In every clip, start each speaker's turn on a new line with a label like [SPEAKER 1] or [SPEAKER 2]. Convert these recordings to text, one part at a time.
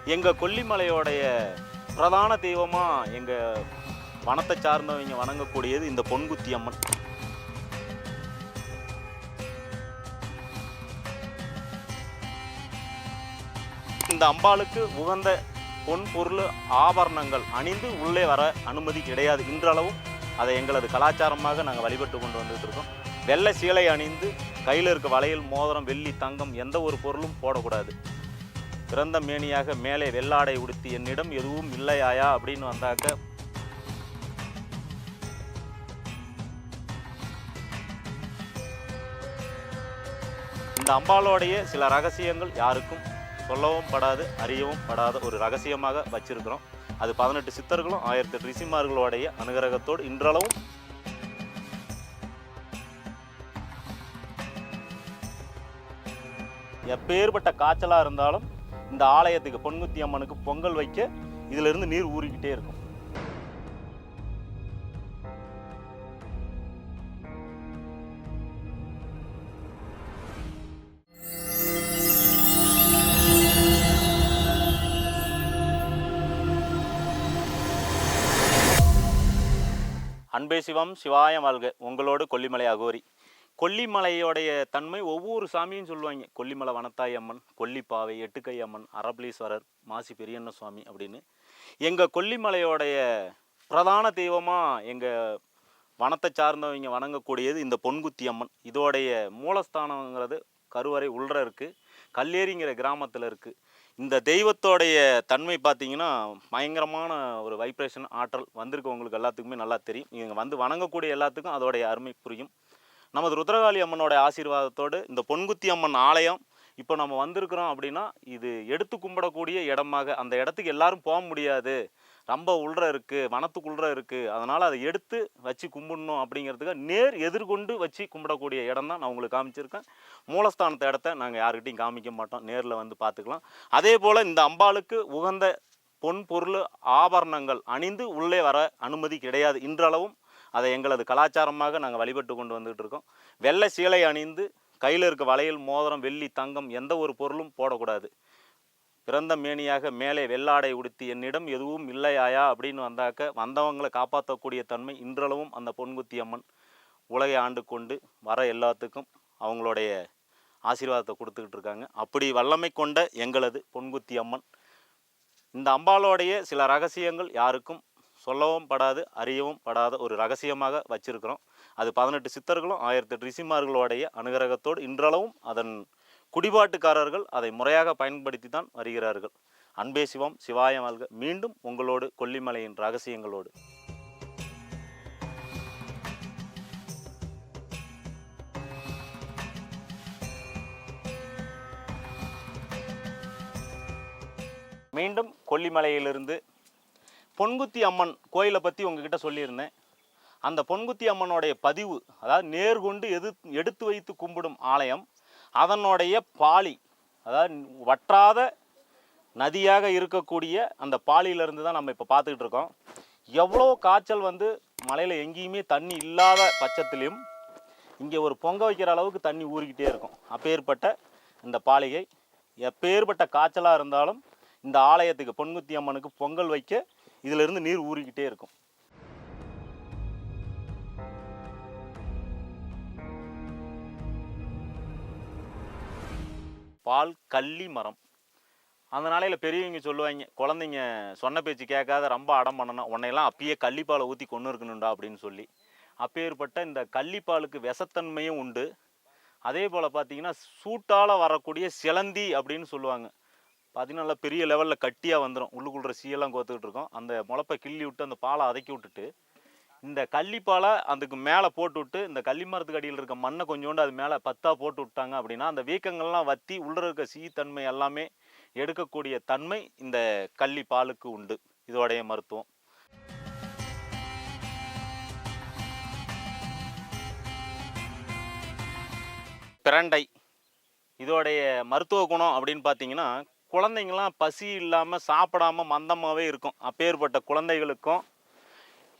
[SPEAKER 1] எங்கள் கொல்லிமலையோடைய பிரதான தெய்வமாக எங்கள் வனத்தை சார்ந்தவங்க வணங்கக்கூடியது இந்த பொன்குத்தி அம்மன். இந்த அம்பாளுக்கு உகந்த பொன் பொருள் ஆபரணங்கள் அணிந்து உள்ளே வர அனுமதி கிடையாது. இன்றளவும் அதை எங்களது கலாச்சாரமாக நாங்கள் வழிபட்டு கொண்டு வந்துட்டு இருக்கோம் வெள்ளை சீலை அணிந்து கையில் இருக்க வளையல் மோதிரம் வெள்ளி தங்கம் எந்த ஒரு பொருளும் போடக்கூடாது. பிறந்த மேனியாக மேலே வெள்ளாடை உடுத்தி என்னிடம் எதுவும் இல்லையாயா? அப்படின்னு வந்தாக்க இந்த அம்பாலோடைய சில ரகசியங்கள் யாருக்கும் சொல்லவும் படாது அறியவும் படாத ஒரு ரகசியமாக வச்சிருக்கிறோம். அது பதினெட்டு சித்தர்களும் ஆயிரத்தி எட்டு ரிஷிமார்களுடைய அனுகிரகத்தோடு இன்றளவும் எப்பேற்பட்ட காய்ச்சலாக இருந்தாலும் இந்த ஆலயத்துக்கு பொன்குத்தி அம்மனுக்கு பொங்கல் வைக்க இதிலிருந்து நீர் ஊறிக்கிட்டே இருக்கும். அன்பே சிவம் சிவாயம் வாழ்க உங்களோடு கொல்லிமலை அகோரி. கொல்லிமலையோடைய தன்மை ஒவ்வொரு சாமியும் சொல்லுவாங்க. கொல்லிமலை வனத்தாய் அம்மன் கொல்லிப்பாவை எட்டுக்கை அம்மன் அரபலீஸ்வரர் மாசி பெரியண்ண சுவாமி அப்படின்னு. எங்கள் கொல்லிமலையோடைய பிரதான தெய்வமாக எங்கள் வனத்தை சார்ந்தவங்க வணங்கக்கூடியது இந்த பொன்குத்தி அம்மன். இதோடைய மூலஸ்தானங்கிறது கருவறை உள்ற இருக்குது கல்லேரிங்கிற கிராமத்தில் இருக்குது இந்த தெய்வத்தோடைய தன்மை பார்த்தீங்கன்னா பயங்கரமான ஒரு வைப்ரேஷன் ஆற்றல் வந்திருக்கவங்களுக்கு எல்லாத்துக்குமே நல்லா தெரியும். இங்கே வந்து வணங்கக்கூடிய எல்லாத்துக்கும் அதோடைய அருமை புரியும். நமது ருத்ரகாளி அம்மனோட ஆசீர்வாதத்தோடு இந்த பொன்குத்தி அம்மன் ஆலயம் இப்போ நம்ம வந்திருக்கிறோம் அப்படின்னா இது எடுத்து கும்பிடக்கூடிய இடமாக அந்த இடத்துக்கு எல்லாரும் போக முடியாது. ரொம்ப உள்ற இருக்குது வனத்துக்குள்ற இருக்குது அதனால் அதை எடுத்து வச்சு கும்பிடணும் அப்படிங்கிறதுக்கு நேர் எதிர்கொண்டு வச்சு கும்பிடக்கூடிய இடம் தான் நான் உங்களுக்கு காமிச்சிருக்கேன். மூலஸ்தானத்தை இடத்த நாங்கள் யாருக்கிட்டையும் காமிக்க மாட்டோம். நேரில் வந்து பார்த்துக்கலாம். அதே போல் இந்த அம்பாளுக்கு உகந்த பொன் பொருள் ஆபரணங்கள் அணிந்து உள்ளே வர அனுமதி கிடையாது. இன்றளவும் அதை எங்களது கலாச்சாரமாக நாங்கள் வழிபட்டு கொண்டு வந்துகிட்டு இருக்கோம். வெள்ளை சீலை அணிந்து கையில் இருக்க வளையல் மோதிரம் வெள்ளி தங்கம் எந்த ஒரு பொருளும் போடக்கூடாது. பிறந்த மேனியாக மேலே வெள்ளாடை உடுத்தி என்னிடம் எதுவும் இல்லையாயா அப்படின்னு வந்தாக்க வந்தவங்களை காப்பாற்றக்கூடிய தன்மை இன்றளவும் அந்த பொன்குத்தி அம்மன் உலகை ஆண்டு கொண்டு வர எல்லாத்துக்கும் அவங்களுடைய ஆசீர்வாதத்தை கொடுத்துக்கிட்டு இருக்காங்க. அப்படி வல்லமை கொண்ட எங்களது பொன்குத்தி அம்மன். இந்த அம்பாலோடைய சில ரகசியங்கள் யாருக்கும் சொல்லவும் படாது அறியவும் படாத ஒரு ரகசியமாக வச்சிருக்கிறோம். அது பதினெட்டு சித்தர்களும் ஆயிரத்தி எட்டு ரிஷிமார்களுடைய அனுகிரகத்தோடு இன்றளவும் அதன் குடிபாட்டுக்காரர்கள் அதை முறையாக பயன்படுத்தி தான் வருகிறார்கள். அன்பே சிவம் சிவாய வாழ்க. மீண்டும் உங்களோடு கொல்லிமலையின் ரகசியங்களோடு. மீண்டும் கொல்லிமலையிலிருந்து பொன்குத்தி அம்மன் கோயிலை பற்றி உங்ககிட்ட சொல்லியிருந்தேன். அந்த பொன்குத்தி அம்மனுடைய பதிவு அதாவது நேர்கொண்டு எது எடுத்து வைத்து கும்பிடும் ஆலயம் அதனுடைய பாலி அதாவது வற்றாத நதியாக இருக்கக்கூடிய அந்த பாலியிலிருந்து தான் நம்ம இப்போ பார்த்துக்கிட்டு இருக்கோம். எவ்வளோ காய்ச்சல் வந்து மலையில் எங்கேயுமே தண்ணி இல்லாத பட்சத்திலையும் இங்கே ஒரு பொங்க வைக்கிற அளவுக்கு தண்ணி ஊறிக்கிட்டே இருக்கும். அப்பேற்பட்ட இந்த பாலிகை எப்பேற்பட்ட காய்ச்சலாக இருந்தாலும் இந்த ஆலயத்துக்கு பொன்குத்தி அம்மனுக்கு பொங்கல் வைக்க இதிலிருந்து நீர் ஊறிக்கிட்டே இருக்கும். பால் கள்ளி மரம். அந்த நாளையில் பெரியவங்க சொல்லுவாங்க குழந்தைங்க சொன்ன பேச்சு கேட்காத ரொம்ப அடம் பண்ணணும். உன்னையெல்லாம் அப்பயே கள்ளிப்பாலை ஊற்றி கொண்டு இருக்கணும்டா அப்படின்னு சொல்லி. அப்பேற்பட்ட இந்த கள்ளிப்பாலுக்கு விஷத்தன்மையும் உண்டு. அதே போல் பார்த்தீங்கன்னா சூட்டால் வரக்கூடிய சிலந்தி அப்படின்னு சொல்லுவாங்க. பார்த்தீங்கன்னா நல்லா பெரிய லெவலில் கட்டியாக வந்துடும் உள்ளுக்குள்ள சீயெல்லாம் கோத்துக்கிட்டு இருக்கோம். அந்த முளப்பை கிள்ளி விட்டு அந்த பாலை அதக்கி விட்டுட்டு இந்த கள்ளிப்பாலை அதுக்கு மேலே போட்டு விட்டு இந்த கள்ளி மரத்துக்கு அடியில் இருக்க மண்ணை கொஞ்சோண்டு அது மேலே பத்தாக போட்டு விட்டாங்க அப்படின்னா அந்த வீக்கங்கள்லாம் வத்தி உள்ள இருக்க சீத்தன்மை எல்லாமே எடுக்கக்கூடிய தன்மை இந்த கள்ளி பாலுக்கு உண்டு. இதோடைய மருத்துவம். பிரண்டை. இதோடைய மருத்துவ குணம் அப்படின்னு பார்த்தீங்கன்னா குழந்தைங்களாம் பசி இல்லாமல் சாப்பிடாம மந்தமாகவே இருக்கும். அப்பேற்பட்ட குழந்தைகளுக்கும்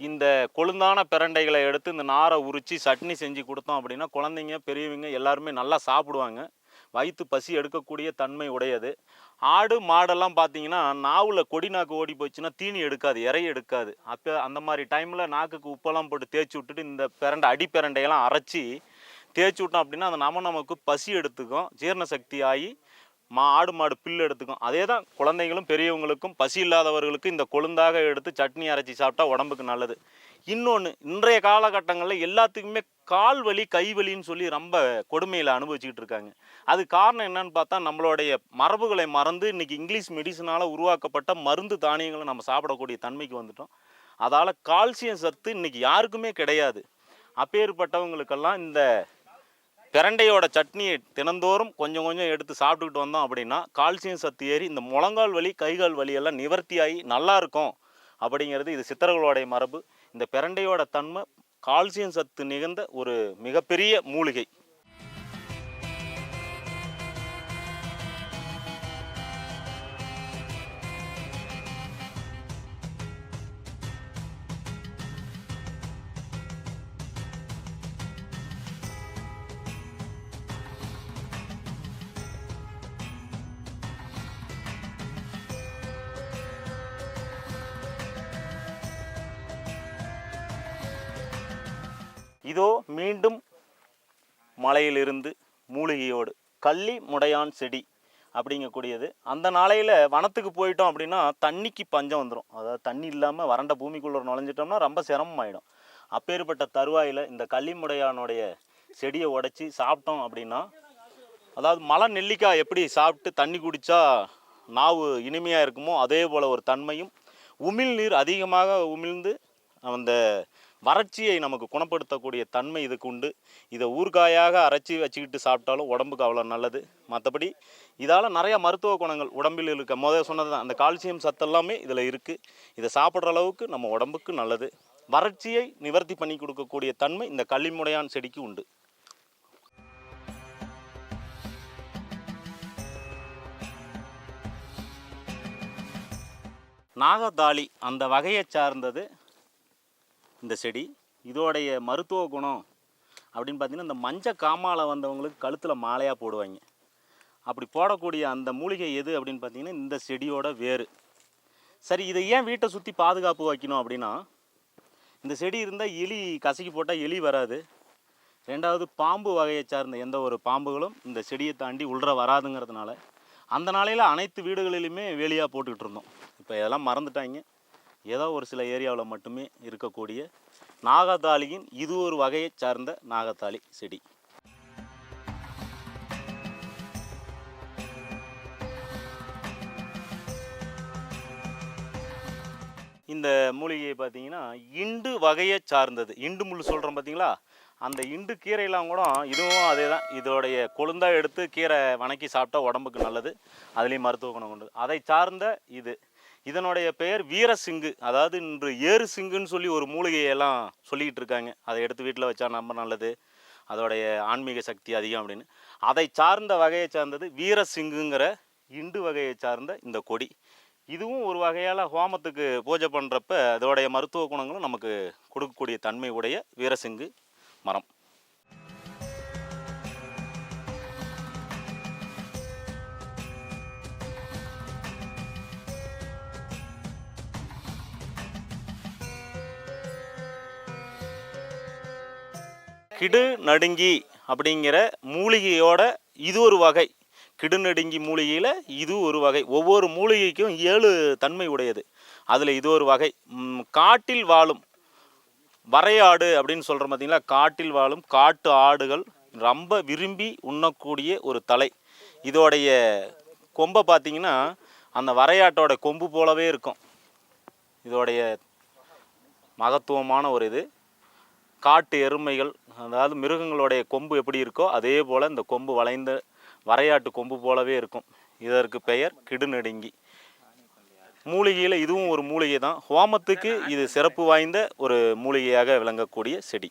[SPEAKER 1] இந்த கொழுந்தான பிரண்டைகளை எடுத்து இந்த நாரை உரித்து சட்னி செஞ்சு கொடுத்தோம் அப்படின்னா குழந்தைங்க பெரியவங்க எல்லாருமே நல்லா சாப்பிடுவாங்க. வயிற்று பசி எடுக்கக்கூடிய தன்மை உடையது. ஆடு மாடெல்லாம் பார்த்தீங்கன்னா நாவில் கொடி நாக்கு ஓடி போச்சுன்னா தீனி எடுக்காது இறை எடுக்காது. அப்போ அந்த மாதிரி டைமில் நாக்குக்கு உப்பெல்லாம் போட்டு தேய்ச்சி விட்டுட்டு இந்த பிரண்டை அடி பிரண்டையெல்லாம் அரைச்சி தேய்ச்சி விட்டோம் அப்படின்னா அந்த நம்ம நமக்கு பசி எடுத்துக்கும். ஜீரண சக்தி ஆகி மா ஆடு மாடு பில்லு எடுத்துக்கும். அதே தான் குழந்தைங்களும் பெரியவங்களுக்கும் பசி இல்லாதவர்களுக்கும் இந்த கொழுந்தாக எடுத்து சட்னி அரைச்சி சாப்பிட்டா உடம்புக்கு நல்லது. இன்னொன்று இன்றைய காலகட்டங்களில் எல்லாத்துக்குமே கால் வலி கை வலின்னு சொல்லி ரொம்ப கொடுமையில் அனுபவிச்சுக்கிட்டு இருக்காங்க. அது காரணம் என்னன்னு பார்த்தா நம்மளுடைய மரபுகளை மறந்து இன்னைக்கு இங்கிலீஷ் மெடிசனால் உருவாக்கப்பட்ட மருந்து தானியங்களை நம்ம சாப்பிடக்கூடிய தன்மைக்கு வந்துட்டோம். அதால் கால்சியம் சத்து இன்றைக்கி யாருக்குமே கிடையாது. அப்பேற்பட்டவங்களுக்கெல்லாம் இந்த பிரண்டையோட சட்னியை தினந்தோறும் கொஞ்சம் கொஞ்சம் எடுத்து சாப்பிட்டுக்கிட்டு வந்தோம் அப்படின்னா கால்சியம் சத்து ஏறி இந்த முழங்கால் வலி கைகால் வலியெல்லாம் நிவர்த்தியாகி நல்லா இருக்கும் அப்படிங்கிறது இது சித்தர்களுடைய மரபு. இந்த பிரண்டையோட தன்மை கால்சியம் சத்து நிகழ்ந்த ஒரு மிகப்பெரிய மூலிகை. இதோ மீண்டும் மலையிலிருந்து மூலிகையோடு. கள்ளி முடையான் செடி அப்படிங்கக்கூடியது. அந்த நாளையில் வனத்துக்கு போயிட்டோம் அப்படின்னா தண்ணிக்கு பஞ்சம் வந்துடும் அதாவது தண்ணி இல்லாமல் வறண்ட பூமிக்குள்ளே நுழைஞ்சிட்டோம்னா ரொம்ப சிரமமாயிடும். அப்பேற்பட்ட தருவாயில் இந்த கள்ளிமுடையானுடைய செடியை உடச்சி சாப்பிட்டோம் அப்படின்னா அதாவது மலை நெல்லிக்காய் எப்படி சாப்பிட்டு தண்ணி குடித்தா நாவு இனிமையாக இருக்குமோ அதே போல் ஒரு தன்மையும். உமிழ்நீர் அதிகமாக உமிழ்ந்து அந்த வறட்சியை நமக்கு குணப்படுத்தக்கூடிய தன்மை இதுக்கு உண்டு. இதை ஊறுகாயாக அரைச்சி வச்சுக்கிட்டு சாப்பிட்டாலும் உடம்புக்கு அவ்வளோ நல்லது. மற்றபடி இதால் நிறையா மருத்துவ குணங்கள் உடம்பில் இருக்க. முதல் சொன்னது தான் அந்த கால்சியம் சத்தெல்லாமே இதில் இருக்குது இதை சாப்பிட்ற அளவுக்கு நம்ம உடம்புக்கு நல்லது. வறட்சியை நிவர்த்தி பண்ணி கொடுக்கக்கூடிய தன்மை இந்த களிமுடையான் செடிக்கு உண்டு. நாகதாளி அந்த வகையை சார்ந்தது இந்த செடி இதோடைய மருத்துவ குணம் அப்படின்னு பார்த்தீங்கன்னா இந்த மஞ்சள் காமால வந்தவங்களுக்கு கழுத்தில் மாலையாக போடுவாங்க. அப்படி போடக்கூடிய அந்த மூலிகை எது அப்படின்னு பார்த்தீங்கன்னா இந்த செடியோட வேர். சரி இதை ஏன் வீட்டை சுற்றி பாதுகாப்பு வைக்கணும் அப்படின்னா இந்த செடி இருந்தால் எலி கசக்கி போட்டால் எலி வராது. ரெண்டாவது பாம்பு வகையை சார்ந்த எந்த ஒரு பாம்புகளும் இந்த செடியை தாண்டி உள்ற வராதுங்கிறதுனால அந்த நாளையில் அனைத்து வீடுகளிலுமே வேலியாக போட்டுக்கிட்டு இருந்தோம். இப்போ இதெல்லாம் மறந்துட்டாங்க. ஏதோ ஒரு சில ஏரியாவில் மட்டுமே இருக்கக்கூடிய நாகத்தாளியின் இது ஒரு வகையை சார்ந்த நாகத்தாளி செடி. இந்த மூலிகையை பார்த்தீங்கன்னா இண்டு வகையை சார்ந்தது. இண்டு முள் சொல்கிறோம் பார்த்தீங்களா? அந்த இண்டு கீரையெல்லாம் கூட இதுவும் அதே தான் இதோடைய கொழுந்தாக எடுத்து கீரை வணக்கி சாப்பிட்டா உடம்புக்கு நல்லது. அதுலேயும் மருத்துவ குணம் உண்டு. அதை சார்ந்த இது. இதனுடைய பெயர் வீரசிங்கு. அதாவது இன்று ஏறு சிங்குன்னு சொல்லி ஒரு மூலிகையெல்லாம் சொல்லிக்கிட்டு இருக்காங்க. அதை எடுத்து வீட்டில் வச்சா ரொம்ப நல்லது. அதோடைய ஆன்மீக சக்தி அதிகம் அப்படின்னு. அதை சார்ந்த வகையை சார்ந்தது வீரசிங்குங்கிற இண்டு வகையை சார்ந்த இந்த கொடி. இதுவும் ஒரு வகையால் ஹோமத்துக்கு பூஜை பண்ணுறப்ப அதோடைய மருத்துவ குணங்களும் நமக்கு கொடுக்கக்கூடிய தன்மை உடைய வீரசிங்கு மரம். கிடு நடுங்கி அப்படிங்கிற மூலிகையோட இது ஒரு வகை. கிடுநடுங்கி மூலிகையில் இது ஒரு வகை. ஒவ்வொரு மூலிகைக்கும் ஏழு தன்மை உடையது. அதில் இது ஒரு வகை. காட்டில் வாழும். வரையாடு அப்படின்னு சொல்கிறோம் பார்த்தீங்களா காட்டில் வாழும் காட்டு ஆடுகள் ரொம்ப விரும்பி உண்ணக்கூடிய ஒரு தலை. இதோடைய கொம்பை பார்த்தீங்கன்னா அந்த வரையாட்டோட கொம்பு போலவே இருக்கும். இதோடைய மகத்துவமான ஒரு இது. காட்டு எருமைகள் அதாவது மிருகங்களுடைய கொம்பு எப்படி இருக்கோ அதே போல் இந்த கொம்பு வளைந்த வரையாட்டு கொம்பு போலவே இருக்கும். இதற்கு பெயர் கிடுநெடுங்கி. மூலிகையில் இதுவும் ஒரு மூலிகை தான். ஹோமத்துக்கு இது சிறப்பு வாய்ந்த ஒரு மூலிகையாக விளங்கக்கூடிய செடி.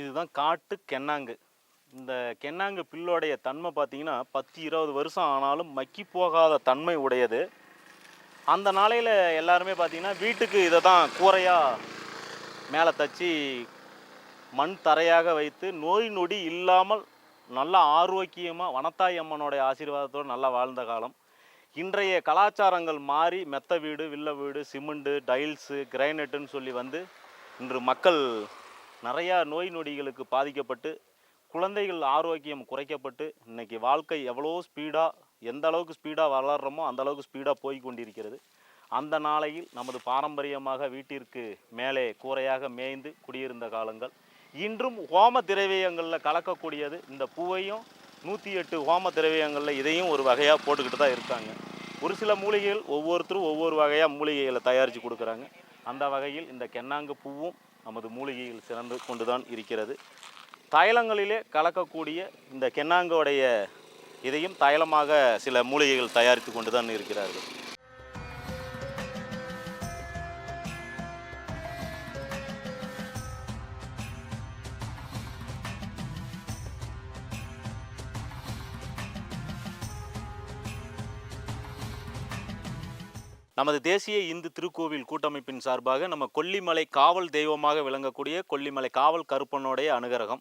[SPEAKER 1] இதுதான் காட்டு கென்னாங்கு. இந்த கென்னாங்கு பில்லோடைய தன்மை பார்த்தீங்கன்னா பத்து இருபது வருஷம் ஆனாலும் மக்கி போகாத தன்மை உடையது. அந்த நாளையில் எல்லாருமே பார்த்தீங்கன்னா வீட்டுக்கு இதை தான் கூரையாக மேலே தச்சு மண் தரையாக வைத்து நோய் நொடி இல்லாமல் நல்ல ஆரோக்கியமாக வனத்தாய் அம்மனுடைய ஆசீர்வாதத்தோடு நல்லா வாழ்ந்த காலம். இன்றைய கலாச்சாரங்கள் மாறி மெத்த வீடு வில்ல வீடு சிமெண்ட்டு டைல்ஸு கிரைனட்டுன்னு சொல்லி வந்து இன்று மக்கள் நிறையா நோய் நொடிகளுக்கு பாதிக்கப்பட்டு குழந்தைகள் ஆரோக்கியம் குறைக்கப்பட்டு இன்னைக்கு வாழ்க்கை எவ்வளோ ஸ்பீடாக எந்த அளவுக்கு ஸ்பீடாக வளர்றோமோ அந்த அளவுக்கு ஸ்பீடாக போய் கொண்டிருக்கிறது. அந்த நாளையில் நமது பாரம்பரியமாக வீட்டிற்கு மேலே கூரையாக மேய்ந்து குடியிருந்த காலங்கள் இன்றும் ஹோம திரவியங்களில் கலக்கக்கூடியது இந்த பூவையும் நூற்றி எட்டு ஹோம திரவியங்களில் இதையும் ஒரு வகையாக போட்டுக்கிட்டு தான் இருக்காங்க. ஒரு சில மூலிகைகள் ஒவ்வொருத்தரும் ஒவ்வொரு வகையாக மூலிகைகளை தயாரித்து கொடுக்குறாங்க. அந்த வகையில் இந்த கென்னாங்கு பூவும் நமது மூலிகையில் சிறந்து கொண்டு தான் இருக்கிறது. தைலங்களிலே கலக்கக்கூடிய இந்த கென்னாங்கோடைய இதையும் தைலமாக சில மூலிகைகள் தயாரித்து கொண்டு தான் இருக்கிறார்கள். நமது தேசிய இந்து திருக்கோவில் கூட்டமைப்பின் சார்பாக நம்ம கொல்லிமலை காவல் தெய்வமாக விளங்கக்கூடிய கொல்லிமலை காவல் கருப்பனுடைய அனுகிரகம்.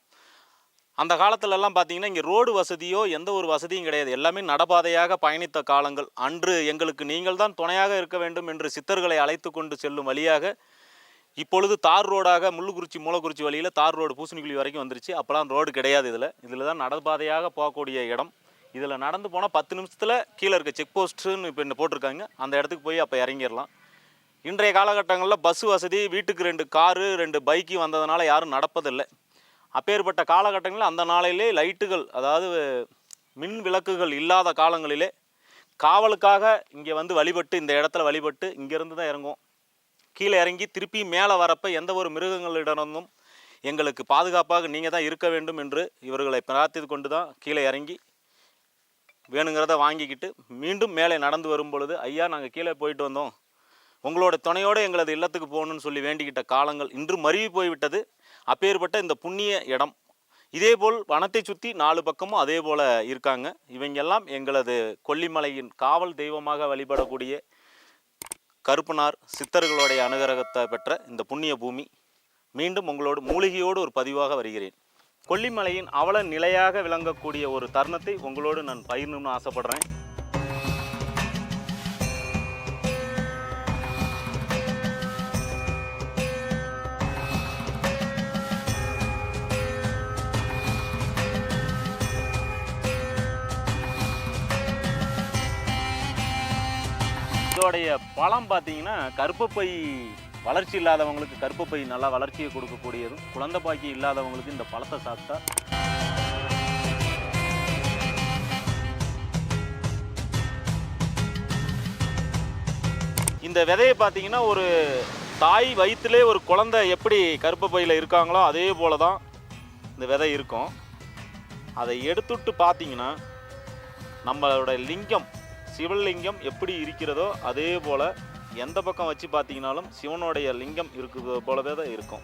[SPEAKER 1] அந்த காலத்துலலாம் பார்த்தீங்கன்னா இங்கே ரோடு வசதியோ எந்த ஒரு வசதியும் கிடையாது. எல்லாமே நடபாதையாக பயணித்த காலங்கள். அன்று எங்களுக்கு நீங்கள் தான் துணையாக இருக்க வேண்டும் என்று சித்தர்களை அழைத்து கொண்டு செல்லும் வழியாக இப்பொழுது தார் ரோடாக முள்ளுக்குறிச்சி மூலக்குறிச்சி வழியில் தார் ரோடு பூசணிக்குழி வரைக்கும் வந்துருச்சு. அப்போலாம் ரோடு கிடையாது இதில். இதில் தான் நடபாதையாக போகக்கூடிய இடம். இதில் நடந்து போனால் பத்து நிமிஷத்தில் கீழே இருக்க செக் போஸ்ட்டுன்னு இப்போ என்ன போட்டிருக்காங்க. அந்த இடத்துக்கு போய் அப்போ இறங்கிடலாம். இன்றைய காலகட்டங்களில் பஸ் வசதி வீட்டுக்கு ரெண்டு காரு ரெண்டு பைக்கு வந்ததுனால யாரும் நடப்பதில்லை. அப்பேற்பட்ட காலகட்டங்களில் அந்த நாளையிலே லைட்டுகள் அதாவது மின் விளக்குகள் இல்லாத காலங்களிலே காவலுக்காக இங்கே வந்து வழிபட்டு இந்த இடத்துல வழிபட்டு இங்கேருந்து தான் இறங்குவோம். கீழே இறங்கி திருப்பி மேலே வரப்போ எந்த ஒரு மிருகங்களிடமும் எங்களுக்கு பாதுகாப்பாக நீங்கள் தான் இருக்க வேண்டும் என்று இவர்களை பிரார்த்தித்து கொண்டு தான் கீழே இறங்கி வேணுங்கிறத வாங்கிக்கிட்டு மீண்டும் மேலே நடந்து வரும் பொழுது ஐயா நாங்கள் கீழே போயிட்டு வந்தோம். உங்களோட துணையோடு எங்களது இல்லத்துக்கு போகணும்னு சொல்லி வேண்டிக்கிட்ட காலங்கள் இன்று மருவி போய்விட்டது. அப்பேற்பட்ட இந்த புண்ணிய இடம். இதேபோல் வனத்தை சுற்றி நாலு பக்கமும் அதே போல் இருக்காங்க. இவங்கெல்லாம் எங்களது கொல்லிமலையின் காவல் தெய்வமாக வழிபடக்கூடிய கருப்பனார் சித்தர்களுடைய அனுகிரகத்தை பெற்ற இந்த புண்ணிய பூமி. மீண்டும் உங்களோடு மூலிகையோடு ஒரு பதிவாக வருகிறேன். கொல்லிமலையின் அவல நிலையாக விளங்கக்கூடிய ஒரு தருணத்தை உங்களோடு நான் பகிரணும்னு ஆசைப்படுறேன். இதோடைய பழம் பார்த்தீங்கன்னா கருப்பப்பை வளர்ச்சி இல்லாதவங்களுக்கு கருப்பப்பை நல்லா வளர்ச்சியை கொடுக்கக்கூடியதும் குழந்தை பாக்கி இல்லாதவங்களுக்கு இந்த பழத்தை சாப்பிட்டா இந்த விதையை பார்த்தீங்கன்னா ஒரு தாய் வயிற்றுலேயே ஒரு குழந்தை எப்படி கருப்பப்பையில் இருக்காங்களோ அதே போல தான் இந்த விதை இருக்கும். அதை எடுத்துட்டு பார்த்தீங்கன்னா நம்மளோட லிங்கம் சிவலிங்கம் எப்படி இருக்கிறதோ அதே போல் எந்த பக்கம் வச்சு பார்த்தீங்கனாலும் சிவனுடைய லிங்கம் இருக்குது போலவே தான் இருக்கும்.